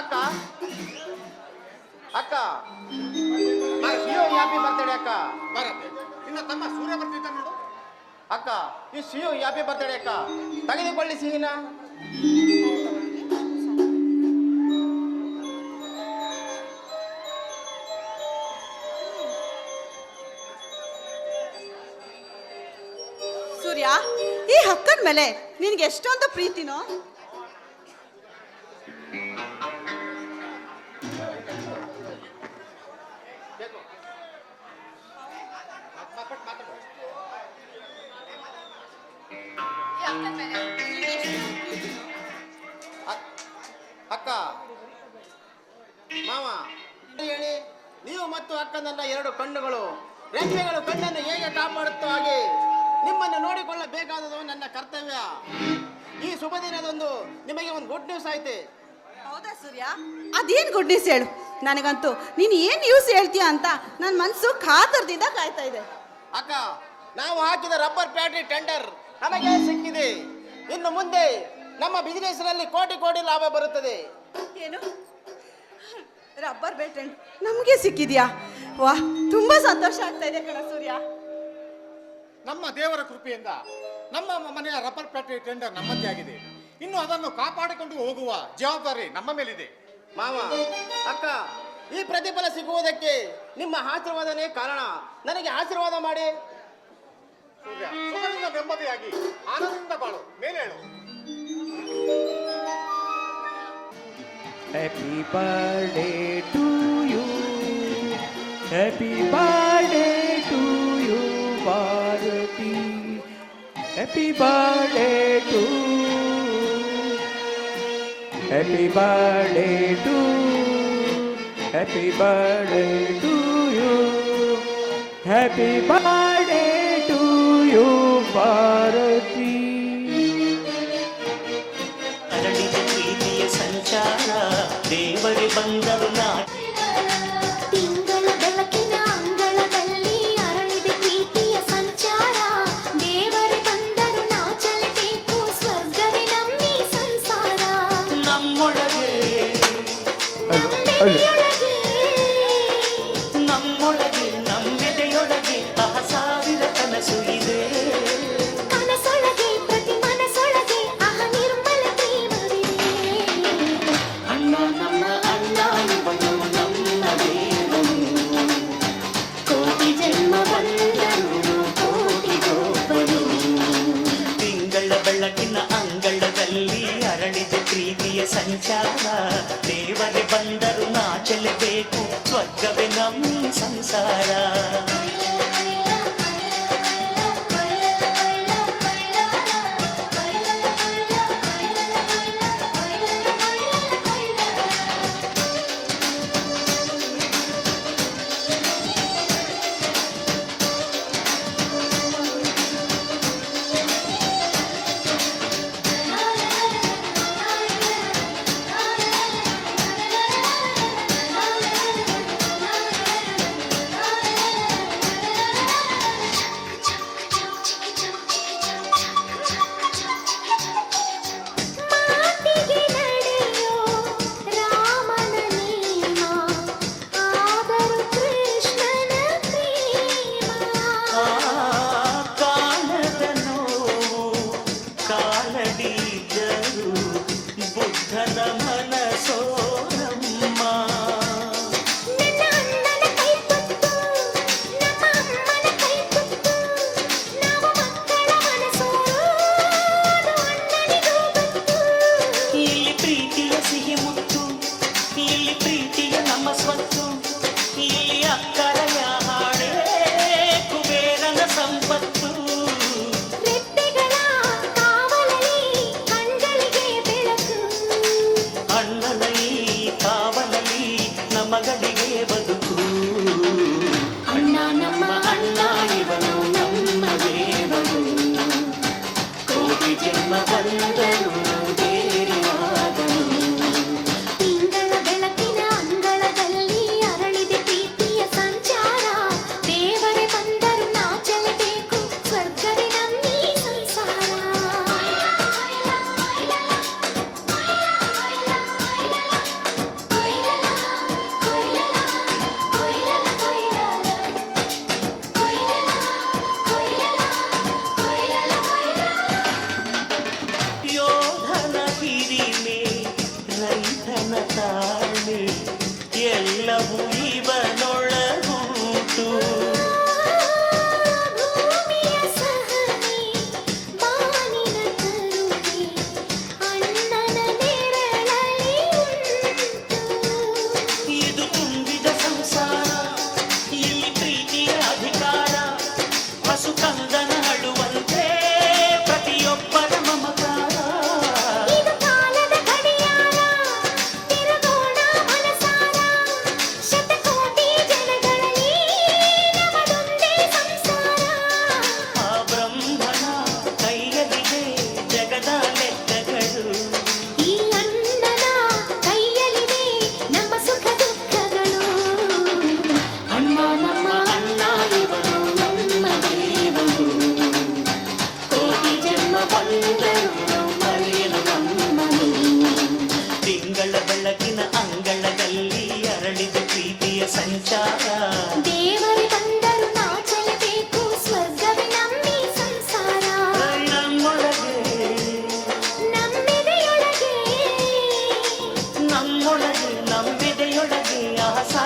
ಅಕ್ಕ? ಅಕ್ಕ? ಸಿಯೋ happy birthday ಅಕ್ಕ. ಬರತ್ತೆ. ಇನ್ನು ತಮ್ಮ ಸೂರ್ಯ ಬರ್ತಿದ್ದ ನೋಡು. ಅಕ್ಕ ಈ ಸಿಯೋ ಹ್ಯಾಪಿ ಬರ್ತಡೆ ಅಕ್ಕ. ತೆಗೆದುಕೊಳ್ಳಿ ಸಿಹಿನ. ಸೂರ್ಯ ಈ ಹಕ್ಕನ ಮೇಲೆ ನಿನ್ಗೆ ಎಷ್ಟೊಂದು ಪ್ರೀತಿನೋ? ಅಕ್ಕ ಮಾವ ಹೇಳಿ ನೀವು ಮತ್ತು ಅಕ್ಕನನ್ನ ಎರಡು ಕಣ್ಣುಗಳು ರೆಪ್ಪೆಗಳು ಕಣ್ಣನ್ನು ಹೇಗೆ ಕಾಪಾಡುತ್ತೋ ಹಾಗೆ ನಿಮ್ಮನ್ನು ನೋಡಿಕೊಳ್ಳಬೇಕಾದದು ನನ್ನ ಕರ್ತವ್ಯ. ಈ ಶುಭ ದಿನದಂದು ನಿಮಗೆ ಒಂದು ಗುಡ್ ನ್ಯೂಸ್ ಐತೆ. ಹೌದಾ ಸೂರ್ಯ? ಅದೇನ್ ಗುಡ್ ನ್ಯೂಸ್ ಹೇಳು? ನನಗಂತೂ ನೀನು ಏನು ನ್ಯೂಸ್ ಹೇಳ್ತೀಯ ಅಂತ ನನ್ನ ಮನಸ್ಸು ಕಾತರದಿಂದ ಕಾಯ್ತಾ ಇದೆ. ಅಕ್ಕ ನಾವು ಹಾಕಿದ ರಬ್ಬರ್ ಪ್ಯಾಟ್ರಿ ಟೆಂಡರ್ ನಮಗೆ ಸಿಕ್ಕಿದೆ. ಇನ್ನು ಮುಂದೆ ನಮ್ಮ ಬಿಸಿನೆಸ್ನಲ್ಲಿ ಕೋಟಿ ಕೋಟಿ ಲಾಭ ಬರುತ್ತದೆ. ಏನು? ರಬ್ಬರ್ ಬೇಟೆಂಡ್ ನಮಗೆ ಸಿಕ್ಕಿದ್ಯಾ? ವಾ ತುಂಬಾ ಸಂತೋಷ ಆಗ್ತಾ ಇದೆ ಕಣ ಸೂರ್ಯ. ನಮ್ಮ ದೇವರ ಕೃಪೆಯಿಂದ ನಮ್ಮ ಮನೆಯ ರಬ್ಬರ್ ಫ್ಯಾಕ್ಟರಿ ಟೆಂಡರ್ ನಮ್ಮದೇ ಆಗಿದೆ. ಇನ್ನು ಅದನ್ನು ಕಾಪಾಡಿಕೊಂಡು ಹೋಗುವ ಜವಾಬ್ದಾರಿ ನಮ್ಮ ಮೇಲಿದೆ. ಮಾವ ಅಕ್ಕ ಈ ಪ್ರತಿಫಲ ಸಿಗುವುದಕ್ಕೆ ನಿಮ್ಮ ಆಶೀರ್ವಾದನೇ ಕಾರಣ. ನನಗೆ ಆಶೀರ್ವಾದ ಮಾಡಿ. ಸೂರ್ಯ ಸುಖದಿಂದ ನೆಮ್ಮದಿಯಾಗಿ ಆನಂದದಿಂದ ಬಾಳು ಮೇಲೆ ಹೇಳು Happy birthday to you. Happy birthday to you, Bharati. Happy birthday to Happy birthday to Happy birthday to you. Happy birthday to you, Bharati. ಅರಳಿದ ಪ್ರೀತಿಯ ಸಂಚಾರ ದೇವರೇ ಬಂದರು ನಾ ತಿಂಗಳ ಬೆಳಕಿನ ಅಂಗಳದಲ್ಲಿ ಅರಳಿದೆ ಪ್ರೀತಿಯ ಸಂಚಾರ ದೇವರೇ ಬಂದರು ನಾಚಲೇಬೇಕು ಸ್ವರ್ಗವೇ ನಮ್ಮಿ ಸಂಸಾರ ನಮ್ಮೊಳಗೆ ನಮ್ಮೆದೆಯೊಳಗೆ ಸಂಚಾರ ದೇವರೇ ಬಂದರು ನಾಚಲೇಬೇಕು ಸ್ವರ್ಗವೇ ನಮ್ಮ ಸಂಸಾರ ಇಲ್ಲಿ ಪ್ರೀತಿಯ ನಮ್ಮ ಸ್ವತ್ತು ಇಲ್ಲಿ ಅಕ್ಕರೆಯ ಹಾಡೆ ಕುಬೇರನ ಸಂಪತ್ತು ಅಣ್ಣನ పంచారా దేవరి ಬಂದರು ನಾಚಲೇಬೇಕು ಸ್ವರ್ಗವೇ ನಮ್ಮಿ ಸಂಸಾರ ನಮ್ಮೊಳಗೆ ನಂಬಿದೆಯೊಳಗೆ ನಮ್ಮೊಳಗೆ ನಂಬಿದೆಯೊಳಗೆ ಆಸಾ